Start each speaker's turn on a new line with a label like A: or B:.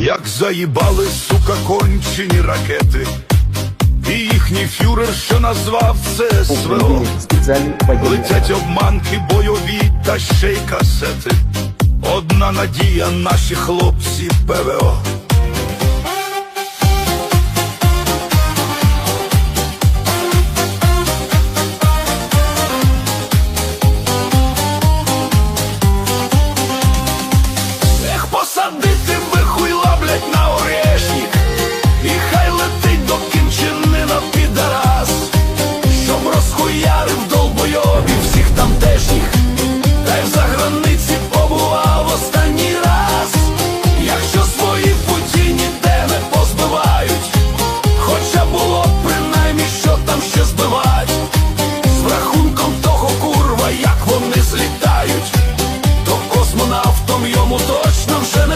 A: Як заїбали, сука, кончені ракети, і їхній фюрер, що назвав це СВО. Летять обманки бойові та ще й касети. Одна надія, наші хлопці ПВО. Samo não što